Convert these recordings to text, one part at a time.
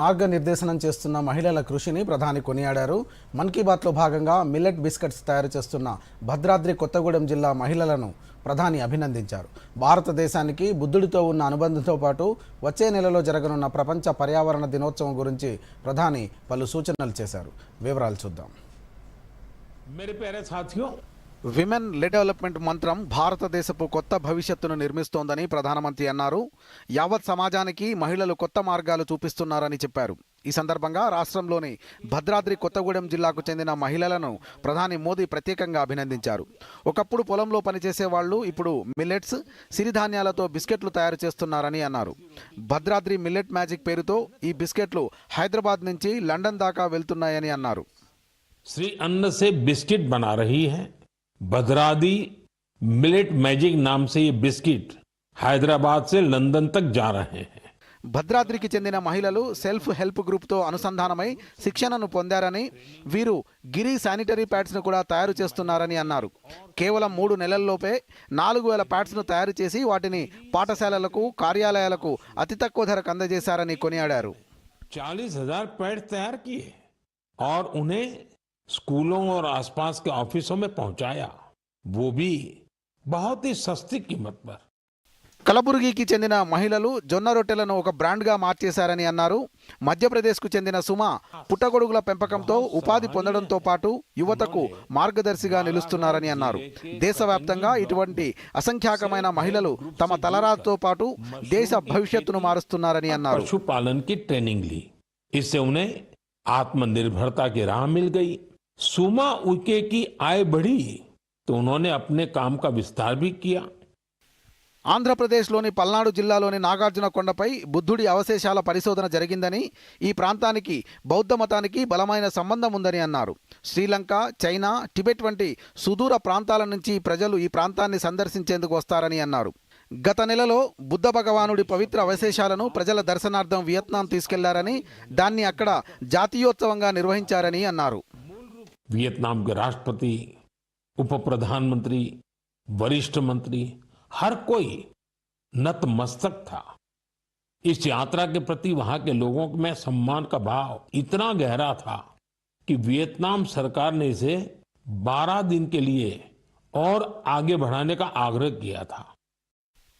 మార్గనిర్దేశనం చేస్తున్న మహిళల కృషిని ప్రధాని కొనియాడారు. మన్ కీ బాత్లో భాగంగా మిల్లెట్ బిస్కెట్స్ తయారు చేస్తున్న భద్రాద్రి కొత్తగూడెం జిల్లా మహిళలను ప్రధాని అభినందించారు. భారతదేశానికి బుద్ధుడితో ఉన్న అనుబంధంతో పాటు వచ్చే నెలలో జరగనున్న ప్రపంచ పర్యావరణ దినోత్సవం గురించి ప్రధాని పలు సూచనలు చేశారు. వివరాలు చూద్దాం. విమెన్ డెవలప్మెంట్ మంత్రం భారతదేశపు కొత్త భవిష్యత్తును నిర్మిస్తోందని ప్రధానమంత్రి అన్నారు. యావత్ సమాజానికి మహిళలు కొత్త మార్గాలు చూపిస్తున్నారని చెప్పారు. ఈ సందర్భంగా రాష్ట్రంలోని భద్రాద్రి కొత్తగూడెం జిల్లాకు చెందిన మహిళలను ప్రధాని మోదీ ప్రత్యేకంగా అభినందించారు. ఒకప్పుడు పొలంలో పనిచేసే వాళ్ళు ఇప్పుడు మిల్లెట్స్ సిరిధాన్యాలతో బిస్కెట్లు తయారు చేస్తున్నారని అన్నారు. భద్రాద్రి మిల్లెట్ మ్యాజిక్ పేరుతో ఈ బిస్కెట్లు హైదరాబాద్ నుంచి లండన్ దాకా వెళ్తున్నాయని అన్నారు. శ్రీ అన్న సే బిస్కెట్ బనా రహీ హై. भद्रादी मिलेट मैजिक नाम से ये बिस्किट हैदराबाद से लंदन तक जा रहे हैं భద్రాద్రికి చెందిన మహిళలు సెల్ఫ్ హెల్ప్ గ్రూప్తో అనుసంధానమై శిక్షణను పొందారని వీరు గిరి శానిటరీ ప్యాడ్స్ను కూడా తయారు చేస్తున్నారని అన్నారు కేవలం మూడు నెలల్లోపే నాలుగు వేల ప్యాడ్స్ను తయారు చేసి వాటిని పాఠశాలలకు కార్యాలయాలకు అతి తక్కువ ధరకు అందజేశారని కొనియాడారు चालीस हजार पैड तैयार किए और उन्हें स्कूलों और आसपास के ऑफिसों में पहुंचाया वो भी बहुत ही सस्ती कीमत पर కలబురగికి చెందిన మహిళలు జొన్న రొట్టెలను ఒక బ్రాండ్గా మార్చేశారని అన్నారు మధ్యప్రదేశ్కు చెందిన సుమ పుట్టగొడుగుల పెంపకంతో ఉపాధి పొందడంతో పాటు యువతకు మార్గదర్శిగా నిలుస్తున్నారని అన్నారు దేశవ్యాప్తంగా ఇటువంటి అసంఖ్యాకమైన మహిళలు తమ తలరాతో పాటు దేశ భవిష్యత్తును మారుస్తున్నారని అన్నారు पशुपालन की ट्रेनिंग ली इससे उन्हें आत्मनिर्भरता की राह मिल गई सुमा उके की आय बढ़ी तो उन्होंने अपने काम का विस्तार भी किया ఆంధ్రప్రదేశ్లోని పల్నాడు జిల్లాలోని నాగార్జున కొండపై బుద్ధుడి అవశేషాల పరిశోధన జరిగిందని ఈ ప్రాంతానికి బౌద్ధ మతానికి బలమైన సంబంధం ఉందని అన్నారు శ్రీలంక చైనా టిబెట్ వంటి సుదూర ప్రాంతాల నుంచి ప్రజలు ఈ ప్రాంతాన్ని సందర్శించేందుకు వస్తారని అన్నారు గత నెలలో బుద్ధ భగవానుడి పవిత్ర అవశేషాలను ప్రజల దర్శనార్థం వియత్నాం తీసుకెళ్లారని దాన్ని అక్కడ జాతీయోత్సవంగా నిర్వహించారని అన్నారు वियतनाम के राष्ट्रपति उप प्रधानमंत्री वरिष्ठ मंत्री, हर कोई नतमस्तक था। इस यात्रा के प्रति वहाँ के लोगों में सम्मान का भाव इतना गहरा था कि वियतनाम सरकार ने इसे 12 दिन के लिए और आगे बढ़ाने का आग्रह किया था।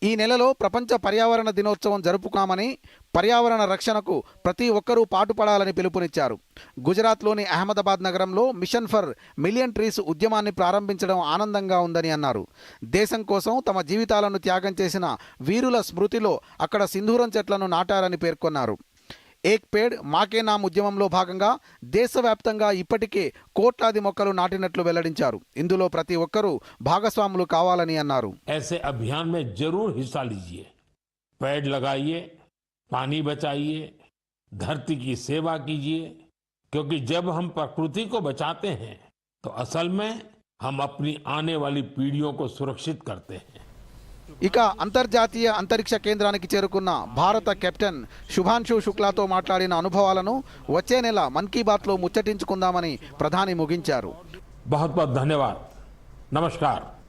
ఈ నెలలో ప్రపంచ పర్యావరణ దినోత్సవం జరుపుకున్నామని పర్యావరణ రక్షణకు ప్రతి ఒక్కరూ పాటుపడాలని పిలుపునిచ్చారు. గుజరాత్లోని అహ్మదాబాద్ నగరంలో మిషన్ ఫర్ మిలియన్ ట్రీస్ ఉద్యమాన్ని ప్రారంభించడం ఆనందంగా ఉందని అన్నారు. దేశం కోసం తమ జీవితాలను త్యాగం చేసిన వీరుల స్మృతిలో అక్కడ సింధూరం చెట్లను నాటారని పేర్కొన్నారు. ఏక్ పేడ్ మాకే నామ్ ఉద్యమంలో భాగంగా దేశవ్యాప్తంగా ఇప్పటికే కోట్లాది మొక్కలు నాటినట్లు వెల్లడించారు ఇందులో ప్రతి ఒక్కరూ భాగస్వాములు కావాలని అన్నారు ऐसे अभियान में जरूर हिस्सा लीजिए पेड़ लगाइए पानी बचाइए धरती की सेवा कीजिए क्योंकि जब हम प्रकृति को बचाते हैं तो असल में हम अपनी आने वाली पीढ़ियों को सुरक्षित करते हैं ఇక అంతర్జాతీయ అంతరిక్ష కేంద్రానికి చేరుకున్న భారత కెప్టెన్ శుభాంశు శుక్లాతో మాట్లాడిన అనుభవాలను వచ్చే నెల మన్ కీ బాత్లో ముచ్చటించుకుందామని ప్రధాని ముగించారు. బహుత్ ధన్యవాద్. నమస్కారం.